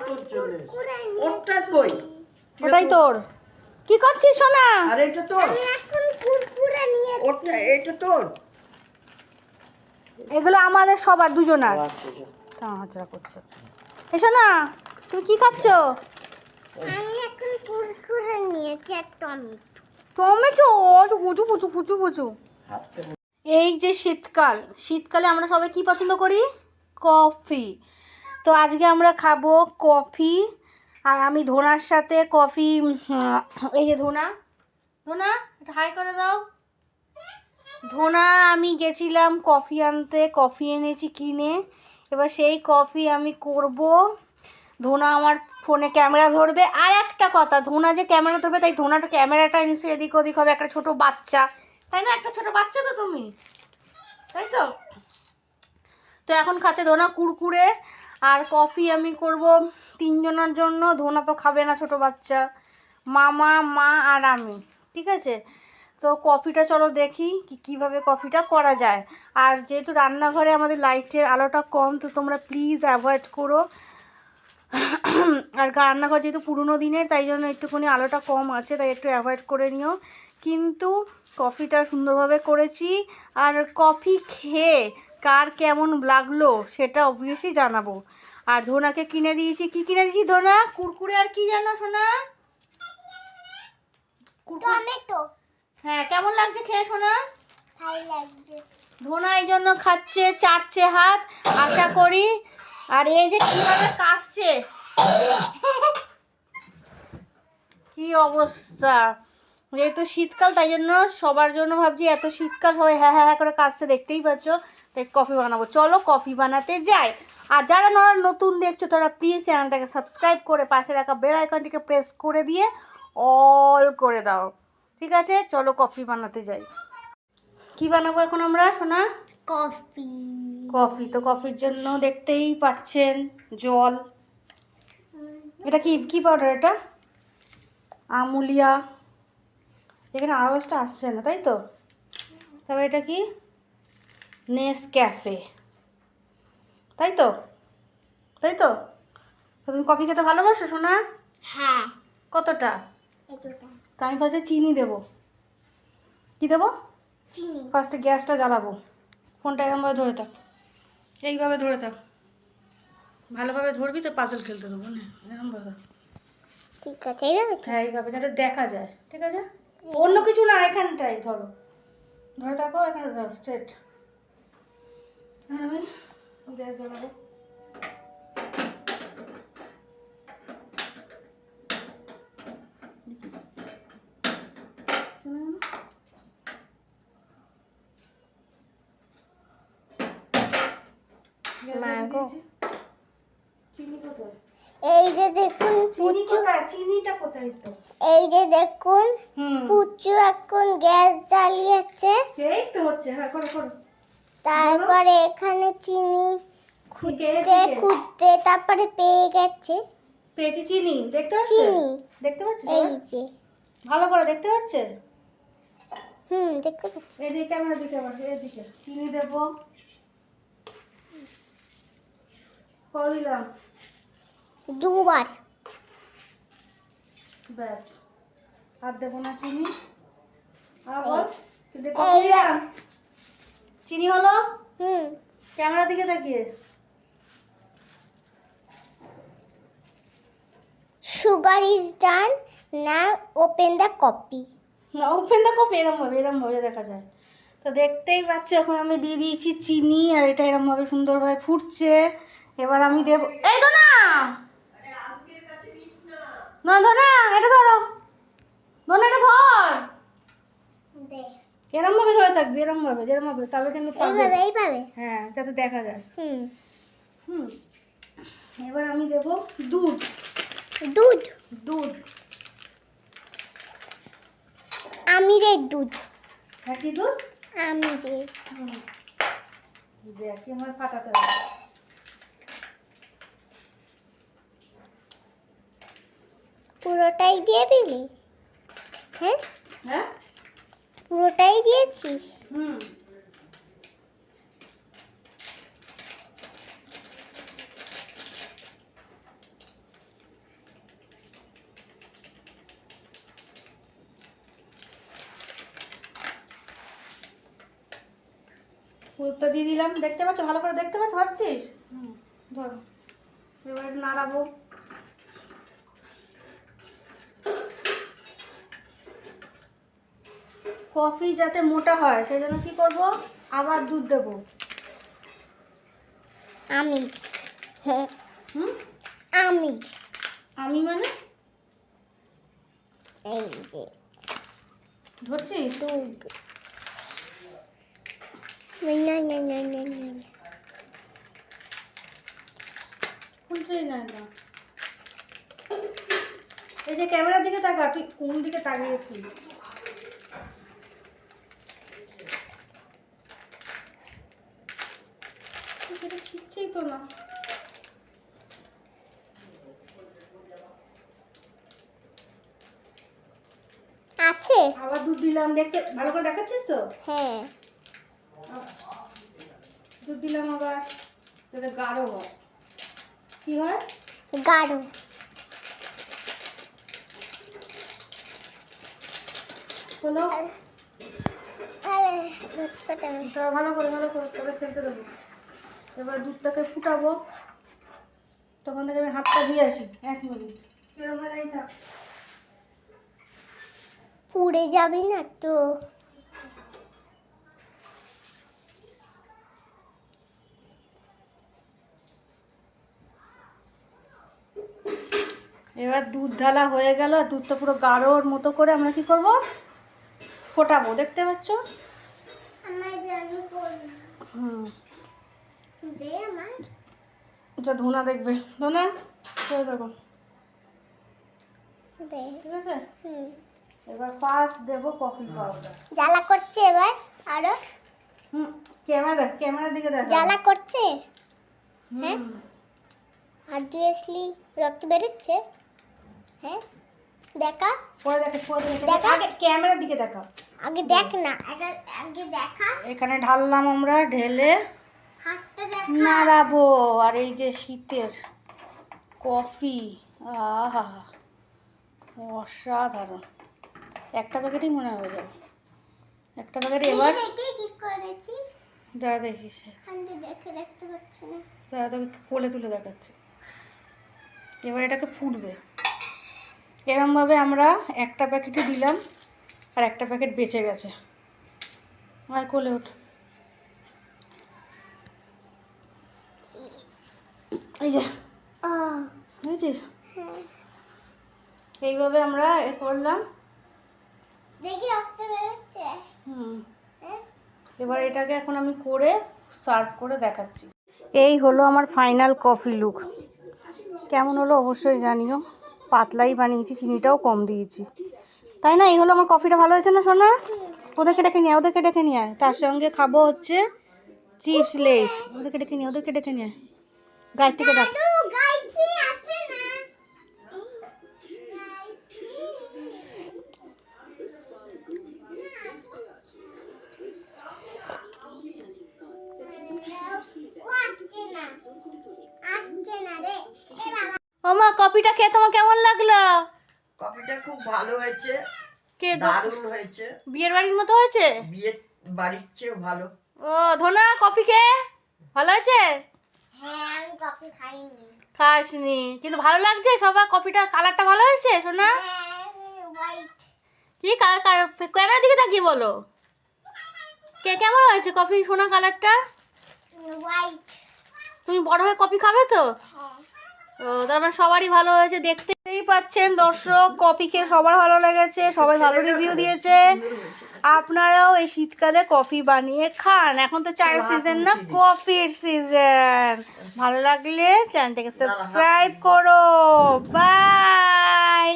তোর জন্য। ওটাই তোর। কি করছিস সোনা? আর এটা তোর। আমি এখন কুরকুরে নিয়ে ওরটা এটা তোর। এগুলো আমাদের সবার দুজনার। করছে। এসো না তুমি কি খাচ্ছ? আমি এখন কুরকুরে নিয়েছি আর টমেটো। এই যে শীতকাল শীতকালে আমরা সবাই কি পছন্দ করি? কফি। তো আজকে আমরা খাব কফি। আর আমি ধোনার সাথে কফি এই যে ধোনা। ধোনা এটা হাই করে দাও। ধোনা, আমি গেছিলাম কফি আনতে, কফি এনেছি কিনে। এবার সেই কফি আমি করব। ধোনা আমার ফোনে ক্যামেরা ধরবে। আর একটা কথা, ধোনা যে ক্যামেরা ধরবে, তাই ধোনাটা ক্যামেরাটা নিশ্চয়ই এদিক ওদিক হবে, একটা ছোট বাচ্চা। তাই না? একটা ছোট বাচ্চা তো তুমি। তাই তো? তো এখন খাচ্ছে ধোনা কুরকুরে। আর কফি আমি করব তিনজনের জন্য, ধোনা তো খাবে না ছোট বাচ্চা। মামা, মা আর আমি, ঠিক আছে? তো কফিটা চলো দেখি কি, কীভাবে কফিটা করা যায়। আর যেহেতু রান্নাঘরে আমাদের লাইটের আলোটা কম, তো তোমরা প্লিজ অ্যাভয়েড করো। আর রান্নাঘর যেহেতু পুরনো দিনের, তাই জন্য একটুখানি আলোটা কম আছে, তাই একটু অ্যাভয়েড করে নিও। কিন্তু কফিটা সুন্দরভাবে করেছি। আর কফি খেয়ে কার কেমন লাগল সেটা অবভিয়াসলি জানাব। আর ধোনাকে কিনে দিয়েছি। কি কিনে দিয়েছি ধোনা? কুরকুরে আর কি জানো সোনা? টমেটো। হ্যাঁ কেমন লাগছে খেয়ে সোনা? ভালো লাগছে। ধোনা এই জন্য খাচ্ছে চাটছে হাত। আশা করি। আর এই যে কীভাবে কাশছে? কি অবস্থা? যেহেতু শীতকাল তাই জন্য সবার জন্য ভাবছি এত শীতকাল সবাই হ্যাঁ হ্যাঁ হ্যাঁ করে কাশছে দেখতেই পাচ্ছ। তাই কফি বানাবো। চলো কফি বানাতে যাই। আর যারা নতুন দেখছ তারা প্লিজ চ্যানেলটাকে সাবস্ক্রাইব করে পাশে রাখা বেল আইকনটিকে প্রেস করে দিয়ে অল করে দাও। ঠিক আছে? চলো কফি বানাতে যাই। কি বানাবো এখন আমরা সোনা? কফি। কফি। তো কফির জন্য দেখতেই পাচ্ছেন জল। এটা কি কি পাউডার এটা? আমুলিয়া। এখানে আওয়াজটা আসছে না তাই তো? তারপর এটা কি? নেস ক্যাফে তাই তো? তাই তো? তুমি কফি খেতে ভালোবাসো সোনা? হ্যাঁ। কতটা? তা আমি ফার্স্টে চিনি দেবো। কি দেবো? ফার্স্টে গ্যাসটা জ্বালাবো। ফোনটা এরকমভাবে ধরে থাক। এইভাবে ধরে থাক। ভালোভাবে ধরবি তো পাজল খেলতে দেবো না? এরকমভাবে ঠিক আছে এইভাবে হ্যাঁ এইভাবে যাতে দেখা যায়। ঠিক আছে? অন্য কিছু না এখানটাই ধরো। ধরে থাকো এখানে ধরো স্ট্রেট আমি গ্যাস জ্বালাবো। এই যে কোথায় চিনিটা কোথায় তো? এই যে দেখুন পুচু এখন গ্যাস জ্বালিয়েছে। এই তো হচ্ছে হ্যাঁ করো করো। তারপরে এখানে চিনি খুঁজতে খুঁজতে তারপরে পেয়ে গেছে। পেয়েছি চিনি দেখতে পাচ্ছ চিনি। দেখতে পাচ্ছ এই যে। ভালো করে দেখতে পাচ্ছে হুম দেখতে পাচ্ছি। এদিকে ক্যামেরা দিকে আবার এদিকে চিনি দেবো। কল দিলাম দুবার। ব্যাস। আর দেবো না চিনি। দেখো এই। চিনি হলো? হুম। ক্যামেরার দিকে তাকিয়ে। সুগার ইজ ডান না ওপেন দ্য কপি না ওপেন দেখো এরম ভাবে এরম ভাবে দেখা যায়। তো দেখতেই পাচ্ছ এখন আমি দিয়ে দিয়েছি চিনি আর এটা এরম ভাবে সুন্দরভাবে ফুটছে। এবার আমি দেব এই তো না! না ধনা এটা ধরো। ধনা এটা ধর। এরম ভাবে ধরে থাকবি এরম ভাবে যেরম ভাবে তবে কিন্তু এইভাবে এইভাবে? হ্যাঁ যাতে দেখা যায়। হুম। হুম। এবার আমি দেব দুধ। দুধ? দুধ। আমিরের দুধ। হ্যাঁ কি দুধ আমিরের দেখি আমার ফাটাতে হবে। পুরোটাই দিয়ে দিলি? হ্যাঁ? হ্যাঁ? পুরোটাই দিয়েছিস? হুম। ফুলটা দিয়ে দিলাম। দেখতে পাচ্ছ? ভালো করে দেখতে পাচ্ছ? ভাবছিস ধরো। এবার নাড়াবো। কফি যাতে মোটা হয় সেই জন্য কী করব? আবার দুধ দেবো। আমি। হ্যাঁ। হুম? আমি। আমি মানে? এই যে। ধরছিস? দুধ না না না না না না। খুলছেই না এটা। এই যে ক্যামেরার দিকে তাকা তুই কোন দিকে তাকিয়েছিস ছিটছেই তো না আছে। আবার দুধ দিলাম দেখতে ভালো করে দেখাচ্ছিস তো? হ্যাঁ। দুধ দিলাম আবার যাতে গাঢ় হয়। কি হয়? গাঢ়। হলো? ভালো করে ভালো করে তবে ফেলতে দেবো। এবার দুধটাকে ফুটাবো। তখন থেকে আমি হাতটা দিয়ে আসি এক মিনিট। পুড়ে যাবি না তো। এবার দুধ ঢালা হয়ে গেল দুধটা পুরো গাঢ়র মতো করে আমরা কি করব? ফোটাবো দেখতে পাচ্ছ? হুম। যা ধোনা দেখবে। ধোনা? করে দেখো। ঠিক আছে? এবার ফার্স্ট দেবো কফি পাউডার জ্বালা করছে এবার? আরও? হুম ক্যামেরা দেখ ক্যামেরার দিকে দেখ। জ্বালা করছে? হ্যাঁ? অবভিয়াসলি রক্ত বেরোচ্ছে। হ্যাঁ? দেখা? পরে দেখে পরে দেখে। দেখা? আগে ক্যামেরার দিকে দেখা। আগে দেখ না আগে দেখা। এখানে ঢাললাম আমরা ঢেলে। নাড়াবো আর এই যে শীতের কফি আহা অসাধারণ। একটা প্যাকেটই মনে হয়ে যাবে। একটা প্যাকেট এবার দাঁড়া দেখিস দাঁড়া তোকে কোলে তুলে দেখাচ্ছি। এবার এটাকে ফুটবে। এরমভাবে আমরা একটা প্যাকেটই দিলাম আর একটা প্যাকেট বেঁচে গেছে। আর কোলে ওঠ এই যে। বুঝেছিস হ্যাঁ। এইভাবে আমরা এ করলাম। দেখি রক্ত বেরোচ্ছে। হুম। হ্যাঁ। এবার এটাকে এখন আমি করে সার্ভ করে দেখাচ্ছি। এই হলো আমার ফাইনাল কফি লুক। কেমন হলো অবশ্যই জানিও। পাতলাই বানিয়েছি চিনিটাও কম দিয়েছি। তাই না? এই হলো আমার কফিটা ভালো হয়েছে না সোনা? ওদেরকে ডেকে নিয়ে আয়, ওদেরকে ডেকে নিয়ে আয়। তার সঙ্গে খাব হচ্ছে চিপস লেস। ওদেরকে ডেকে নিয়ে ওদেরকে ডেকে নিয়ে গায়ের থেকে ডাক। তো গাইছি আসে না? ও আসছে না। আসছে না রে। এ বাবা। ওমা কফিটা খেয়ে তোমার কেমন লাগল? কফিটা খুব ভালো হয়েছে। কে? দারুণ হয়েছে। বিয়ের বাড়ির মতো হয়েছে? বিয়ের বাড়ির চেয়েও ভালো। ও ধোনা কফি খেয়ে? ভালো হয়েছে হ্যাঁ আমি কফি খাইনি খাসনি। কিন্তু ভালো লাগছে? সবার কপিটা কালারটা ভালো হয়েছে সোনা? হ্যাঁ কি কালার কার ক্যামেরার দিকে তাকিয়ে বলো। কে কেমন হয়েছে কফি সোনা কালারটা? তুমি বড় হয়ে কফি খাবে তো? হ্যাঁ। ও তার মানে সবারই ভালো হয়েছে দেখতেই পাচ্ছেন দর্শক কফি খেয়ে সবার ভালো লেগেছে সবাই ভালো রিভিউ দিয়েছে। আপনারাও এই শীতকালে কফি বানিয়ে খান। এখন তো চায়ের সিজন না কফির সিজন ভালো লাগলে চ্যানেলটাকে সাবস্ক্রাইব করো। বাই